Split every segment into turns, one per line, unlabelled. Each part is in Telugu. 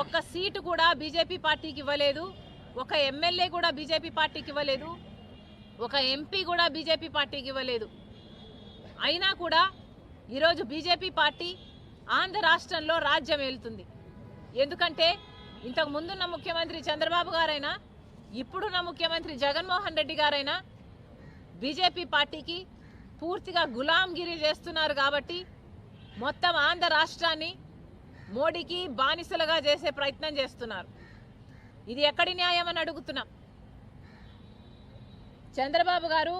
ఒక్క సీటు కూడా బీజేపీ పార్టీకి ఇవ్వలేదు. ఒక ఎమ్మెల్యే కూడా బీజేపీ పార్టీకి ఇవ్వలేదు. ఒక ఎంపీ కూడా బీజేపీ పార్టీకి ఇవ్వలేదు. అయినా కూడా ఈరోజు బీజేపీ పార్టీ ఆంధ్ర రాష్ట్రంలో రాజ్యం వెళ్తుంది ఎందుకంటే ఇంతకు ముందున్న ముఖ్యమంత్రి చంద్రబాబు గారైనా ఇప్పుడున్న ముఖ్యమంత్రి జగన్మోహన్ రెడ్డి గారైనా బీజేపీ పార్టీకి పూర్తిగా గులాంగిరి చేస్తున్నారు కాబట్టి మొత్తం ఆంధ్ర రాష్ట్రాన్ని మోడీకి బానిసలుగా చేసే ప్రయత్నం చేస్తున్నారు. ఇది ఎక్కడి న్యాయం అని అడుగుతున్నాం. చంద్రబాబు గారు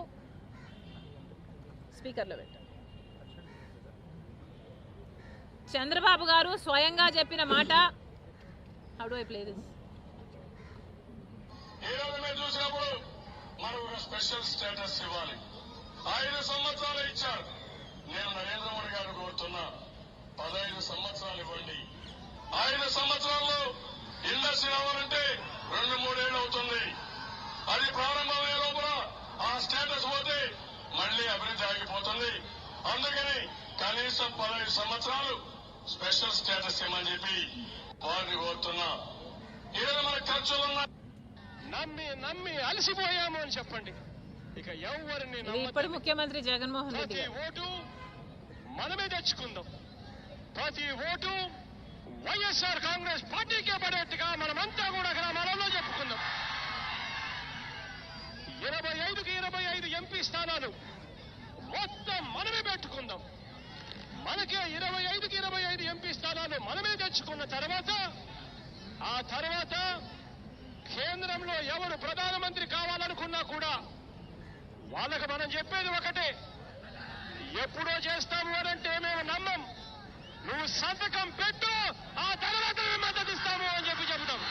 స్పీకర్లో పెట్టారు చంద్రబాబు గారు స్వయంగా చెప్పిన మాట how do I play this
చూసినప్పుడు స్పెషల్ స్టేటస్ ఇవ్వాలి. ఐదు సంవత్సరాలు ఇచ్చారు. నేను అభివృద్ధి ఆగిపోతుంది. అందుకని కనీసం పదహైదు సంవత్సరాలు స్పెషల్ స్టేటస్ ఇవ్వమని చెప్పి వారిని కోరుతున్నా. ఈరోజు మన ఖర్చులున్న
నమ్మి నమ్మి అలసిపోయాము అని చెప్పండి. ఇక ఎవరిని
ఇప్పుడు. ముఖ్యమంత్రి జగన్మోహన్ రెడ్డి
ఓటు మనమే తెచ్చుకుందాం. ప్రతి ఓటు వైఎస్ఆర్ కాంగ్రెస్ పార్టీకే పడేట్టుగా మనమంతా కూడా గ్రామాలలో చెప్పుకుందాం. ఇరవై ఐదుకి ఇరవై ఐదు ఎంపీ స్థానాలు మొత్తం మనమే పెట్టుకుందాం. మనకే ఇరవై ఐదుకి ఇరవై ఐదు ఎంపీ స్థానాలు మనమే తెచ్చుకున్న తర్వాత ఆ తర్వాత కేంద్రంలో ఎవరు ప్రధానమంత్రి కావాలనుకున్నా కూడా వాళ్ళకి మనం చెప్పేది ఒకటే. ఎప్పుడో చేస్తాము అనంటే మేము నమ్మం. నువ్వు సంతకం పెట్టు ఆ తర్వాత మేము మద్దతు ఇస్తాము అని చెప్పి చెబుతాం.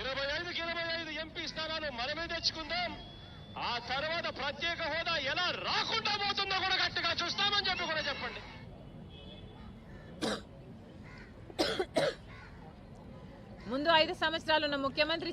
ఇరవై ఐదుకి ఇరవై ఐదు ఎంపీ స్థానాలు మనమే తెచ్చుకుందాం. ఆ తర్వాత ప్రత్యేక హోదా ఎలా రాకుండా పోతుందో కూడా గట్టిగా చూస్తామని చెప్పి కూడా చెప్పండి.
ముందు ఐదు సంవత్సరాలు ఉన్న ముఖ్యమంత్రి